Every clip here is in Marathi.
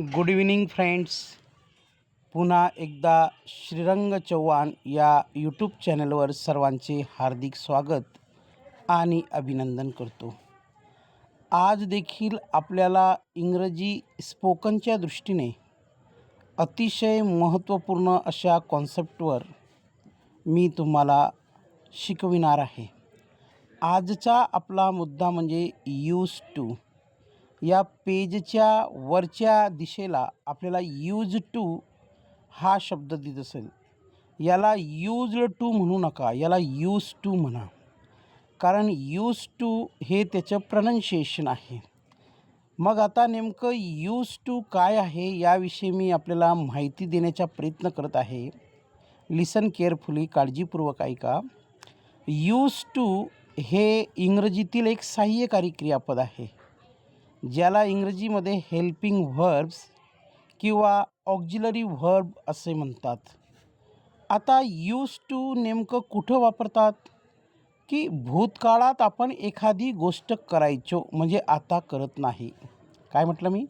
गुड इव्हिनिंग फ्रेंड्स पुन्हा एकदा श्रीरंग चव्हाण या यूट्यूब चॅनलवर सर्वांचे हार्दिक स्वागत आणि अभिनंदन करतो. आज देखील आपल्याला इंग्रजी स्पोकनच्या दृष्टीने अतिशय महत्त्वपूर्ण अशा कॉन्सेप्टवर मी तुम्हाला शिकविणार आहे. आजचा आपला मुद्दा म्हणजे यूज टू या पेजच्या वरच्या दिशेला आपल्याला यूज टू हा शब्द दिसत असेल. याला यूज टू म्हणू नका याला यूज टू म्हणा. कारण यूज टू हे त्याचं प्रनन्शिएशन आहे. मग आता नेमकं यूज टू काय आहे याविषयी मी आपल्याला माहिती देण्याचा प्रयत्न करत आहे. लिसन केअरफुली काळजीपूर्वक ऐका. यूज टू हे इंग्रजीतील एक सहाय्यकारी क्रियापद आहे. ज्याला इंग्रजीमध्ये हेल्पिंग व्हर्ब्स किंवा ऑक्झिलरी व्हर्ब असे म्हणतात. आता यूज टू नेमकं कुठं वापरतात? की भूतकाळात आपण एखादी गोष्ट करायचो म्हणजे आता करत नाही. काय म्हटलं मी?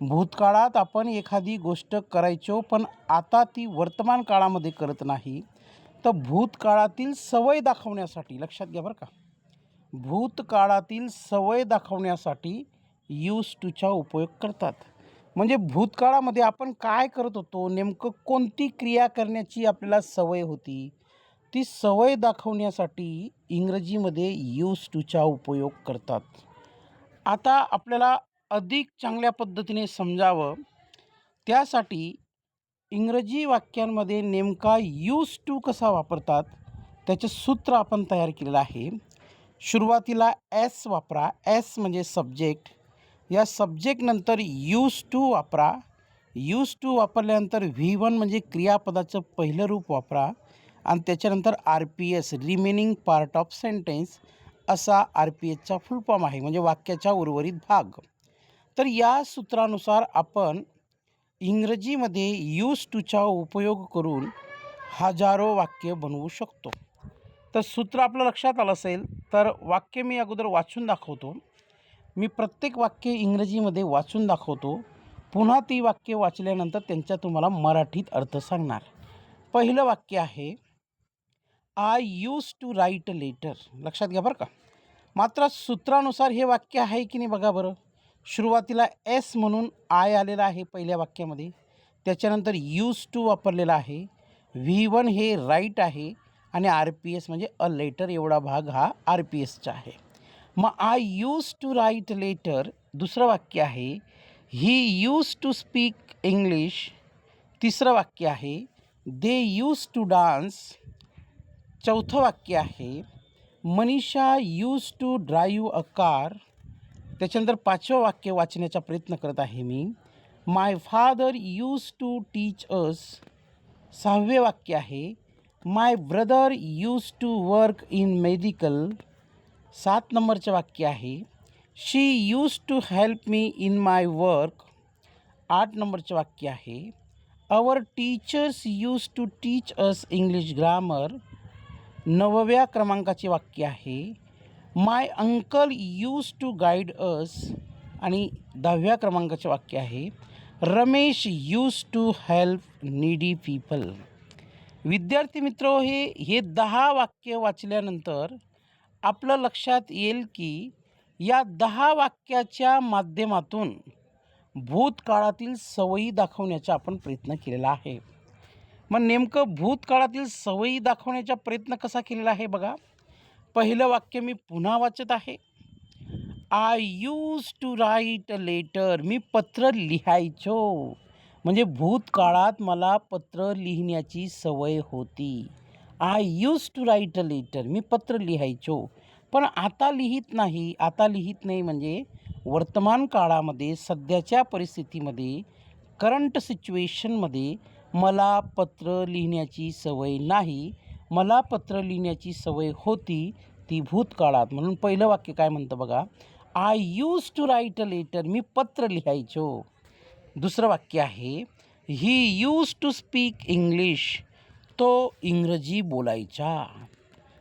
भूतकाळात आपण एखादी गोष्ट करायचो पण आता ती वर्तमान काळामध्ये करत नाही. तर भूतकाळातील सवय दाखवण्यासाठी लक्षात घ्या बरं का. भूतकाळातील सवय दाखवण्यासाठी यूज टूचा उपयोग करतात. म्हणजे भूतकाळामध्ये आपण काय करत होतो? नेमकं कोणती क्रिया करण्याची आपल्याला सवय होती? ती सवय दाखवण्यासाठी इंग्रजीमध्ये यूज टूचा उपयोग करतात. आता आपल्याला अधिक चांगल्या पद्धतीने समजावं. त्यासाठी इंग्रजी वाक्यांमध्ये नेमका यूज टू कसा वापरतात? त्याचे सूत्र आपण तयार केलेलं आहे. सुरुवातीला एस वापरा. एस म्हणजे सब्जेक्ट या सब्जेक्टनंतर यूज टू वापरा. यूज टू वापरल्यानंतर व्ही वन म्हणजे क्रियापदाचं पहिलं रूप वापरा. आणि त्याच्यानंतर R P S remaining part of sentence असा आर पी एसचा फुल फॉर्म आहे म्हणजे वाक्याचा उर्वरित भाग. तर या सूत्रानुसार आपण इंग्रजीमध्ये यूज टूचा उपयोग करून हजारो वाक्य बनवू शकतो. तर सूत्र आपलं लक्षात आलं असेल तर वाक्य मी अगोदर वाचून दाखवतो. मी प्रत्येक वाक्य इंग्रजीमध्ये वाचून दाखवतो. पुन्हा ती वाक्य वाचल्यानंतर त्यांचा तुम्हाला मराठीत अर्थ सांगणार. पहिलं वाक्य आहे I use to write a letter लक्षात घ्या बरं का. मात्र सूत्रानुसार हे वाक्य आहे की नाही बघा बरं. सुरुवातीला एस म्हणून आय आलेला आहे पहिल्या वाक्यामध्ये. त्याच्यानंतर यूज टू वापरलेला आहे. व्ही वन हे राईट आहे आणि आर पी एस म्हणजे अ लेटर एवढा भाग हा आर पी एसचा आहे. मग I use to write letter दुसरं वाक्य आहे he use to speak English तिसरं वाक्य आहे दे यूज टू डान्स चौथं वाक्य आहे Manisha use to drive a car त्याच्यानंतर पाचवं वाक्य वाचण्याचा प्रयत्न करत आहे मी my father use to teach us सहावे वाक्य आहे my brother use to work in medical सात नंबरचं वाक्य आहे she use to help me in my work आठ नंबरचं वाक्य आहे our teachers use to teach us English grammar नवव्या क्रमांकाचे वाक्य आहे my uncle use to guide us आणि दहाव्या क्रमांकाचे वाक्य आहे Ramesh use to help needy people विद्यार्थी मित्र हे हे दहा वाक्य वाचल्यानंतर आपलं लक्षात येईल की या दहा वाक्याच्या माध्यमातून भूतकाळातील सवयी दाखवण्याचा आपण प्रयत्न केलेला आहे. मग नेमकं भूतकाळातील सवयी दाखवण्याचा प्रयत्न कसा केलेला आहे बघा. पहिलं वाक्य मी पुन्हा वाचत आहे. I use to write a letter मी पत्र लिहायचो. म्हणजे भूतकाळात मला पत्र लिहिण्याची सवय होती. I use to write a letter मी पत्र लिहायचो. पण आता लिहित नाही. आता लिहित नाही म्हणजे वर्तमान काळामध्ये सध्याच्या परिस्थितीमध्ये करंट सिच्युएशनमध्ये मला पत्र लिहिण्याची सवय नाही. मला पत्र लिहिण्याची सवय होती ती भूतकाळात. म्हणून पहिलं वाक्य काय म्हणतं बघा? I use to write a letter मी पत्र लिहायचो. दुसरं वाक्य आहे he use to speak English तो इंग्रजी बोलायचा.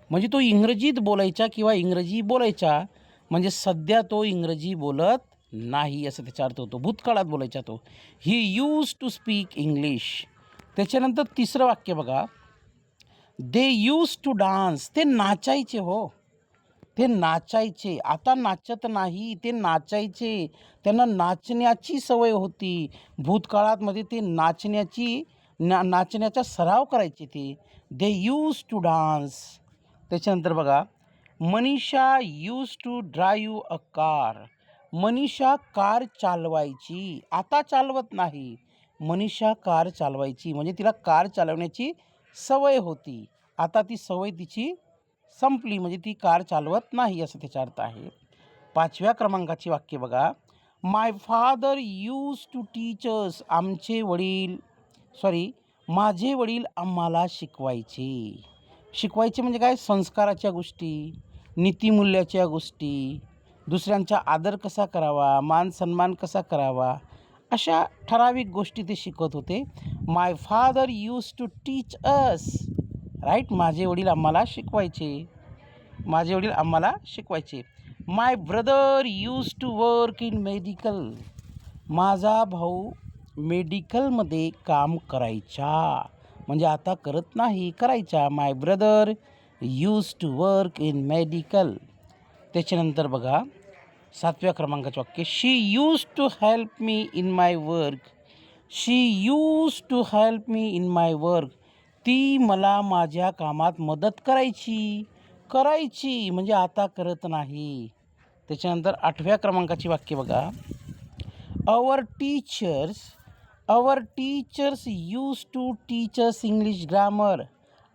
म्हणजे तो इंग्रजीत बोलायचा किंवा इंग्रजी बोलायचा म्हणजे सध्या तो इंग्रजी बोलत नाही असं त्याचा अर्थ होतो. भूतकाळात बोलायचा तो. He use to speak English त्याच्यानंतर तिसरं वाक्य बघा. दे यूज टू डान्स ते नाचायचे हो. ते नाचायचे. आता नाचत नाही. ते नाचायचे. त्यांना नाचण्याची सवय होती. भूतकाळातमध्ये ते नाचण्याची ना नाचण्याचा सराव करायची ती. दे यूज टू डान्स त्याच्यानंतर बघा Manisha use to drive a car Manisha car चालवायची. आता चालवत नाही. मनीषा कार चालवायची. म्हणजे तिला कार चालवण्याची सवय होती. आता ती सवय तिची संपली. म्हणजे ती कार चालवत नाही असं त्याचा अर्थ आहे. पाचव्या क्रमांकाची वाक्य बघा. My father use to teachers आमचे वडील सॉरी माझे वडील आम्हाला शिकवायचे. शिकवायचे म्हणजे काय? संस्काराच्या गोष्टी नीतिमूल्याच्या गोष्टी दुसऱ्यांचा आदर कसा करावा मान सन्मान कसा करावा अशा ठराविक गोष्टी ते शिकवत होते. My father use to teach us right माझे वडील आम्हाला शिकवायचे. माझे वडील आम्हाला शिकवायचे. My brother use to work in medical माझा भाऊ मेडिकलमध्ये काम करायच्या. म्हणजे आता करत नाही करायच्या. My brother use to work in medical त्याच्यानंतर बघा सातव्या क्रमांकाचं वाक्य she use to help me in my work she use to help me in my work ती मला माझ्या कामात मदत करायची. करायची. म्हणजे आता करत नाही. त्याच्यानंतर आठव्या क्रमांकाची वाक्य बघा. Our teachers our teachers use to teachers English grammar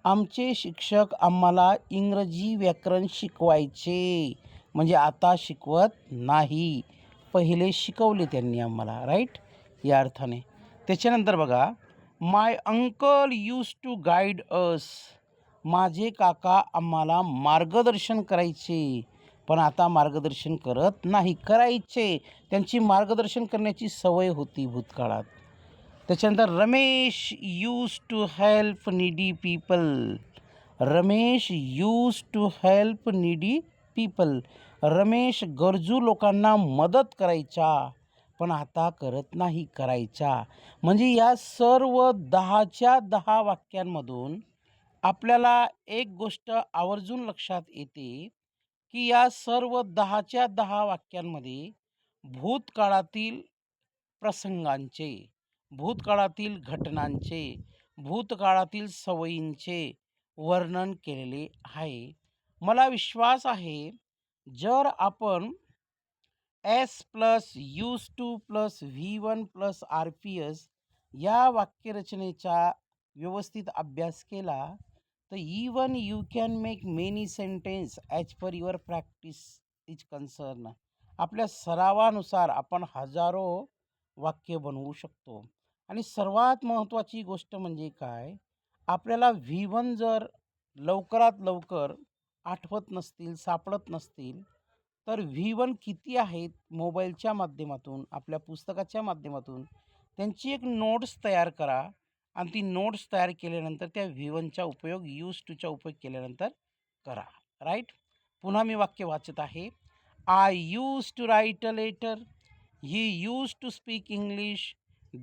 आमचे शिक्षक आम्हाला इंग्रजी व्याकरण शिकवायचे. म्हणजे आता शिकवत नाही. पहिले शिकवले त्यांनी आम्हाला राईट या अर्थाने. त्याच्यानंतर बघा my uncle use to guide us माझे काका आम्हाला मार्गदर्शन करायचे. पण आता मार्गदर्शन करत नाही करायचे. त्यांची मार्गदर्शन करण्याची सवय होती भूतकाळात. त्याच्यानंतर Ramesh use to help needy people. Ramesh use to help needy people. Ramesh गरजू लोकांना मदत करायचा पण आता करत नाही करायचा. म्हणजे या सर्व दहाच्या दहा वाक्यांमधून आपल्याला एक गोष्ट आवर्जून लक्षात येते की या सर्व दहाच्या दहा वाक्यांमध्ये भूतकाळातील प्रसंगांचे भूतकाळातील घटनांचे भूतकाळातील सवयींचे वर्णन केलेले आहे. मला विश्वास आहे जर आपण S plus use to plus V one plus R P S या वाक्यरचनेचा व्यवस्थित अभ्यास केला तर even you can make many sentence as per your practice is concern आपल्या सरावानुसार आपण हजारो वाक्य बनवू शकतो. आणि सर्वात महत्त्वाची गोष्ट म्हणजे काय? आपल्याला व्ही वन जर लवकरात लवकर आठवत नसतील सापडत नसतील तर व्ही वन किती आहेत? मोबाईलच्या माध्यमातून आपल्या पुस्तकाच्या माध्यमातून. त्यांची एक नोट्स तयार करा आणि ती नोट्स तयार केल्यानंतर त्या व्ही वनचा उपयोग यूज टूचा उपयोग केल्यानंतर करा. राईट? पुन्हा मी वाक्य वाचत आहे. I use to write a letter. He use to speak English.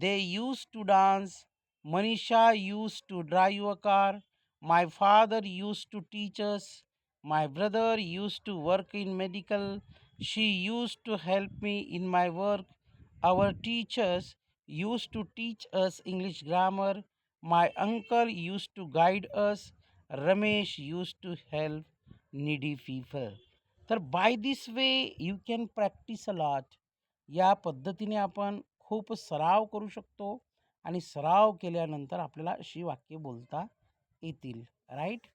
They used to dance Manisha used to drive a car my father used to teachers my brother used to work in medical she used to help me in my work our teachers used to teach us English grammar. My uncle used to guide us. Ramesh used to help needy people. तर by this way you can practice a lot या पद्धतीने आपण खूप सराव करू शकतो आणि सराव केल्यानंतर आपल्याला अशी वाक्य बोलता येतील. राईट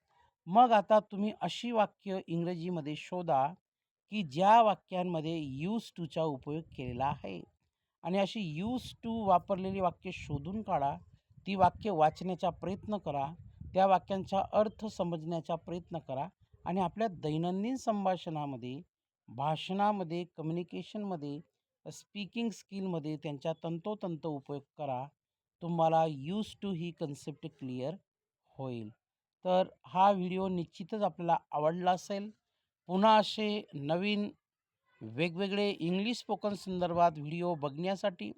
मग आता तुम्ही अशी वाक्य इंग्रजीमध्ये शोधा की ज्या वाक्यांमध्ये यूज टूचा उपयोग केलेला आहे. आणि अशी यूज टू वापरलेली वाक्य शोधून काढा. ती वाक्य वाचण्याचा प्रयत्न करा. त्या वाक्यांचा अर्थ समजण्याचा प्रयत्न करा. आणि आपल्या दैनंदिन संभाषणामध्ये भाषणामध्ये कम्युनिकेशनमध्ये स्पीकिंग स्किलमध्ये त्यांच्या तंतोतंत उपयोग करा. तुम्हाला यूज टू ही कन्सेप्ट क्लिअर होईल. तर हा व्हिडिओ निश्चितच आपल्याला आवडला असेल. पुन्हा असे नवीन वेगवेगळे इंग्लिश स्पोकन संदर्भात व्हिडिओ बघण्यासाठी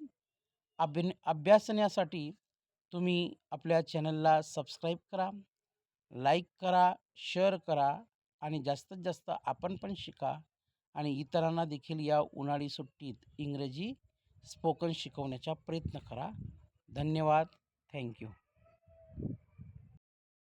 अभ्य अभ्यासण्यासाठी तुम्ही आपल्या चॅनलला सबस्क्राईब करा लाईक करा शेअर करा आणि जास्तीत जास्त आपण पण शिका. आणि इतरांना देखील या उन्हाळी सुट्टीत इंग्रजी स्पोकन शिकवण्याचा प्रयत्न करा. धन्यवाद. थँक्यू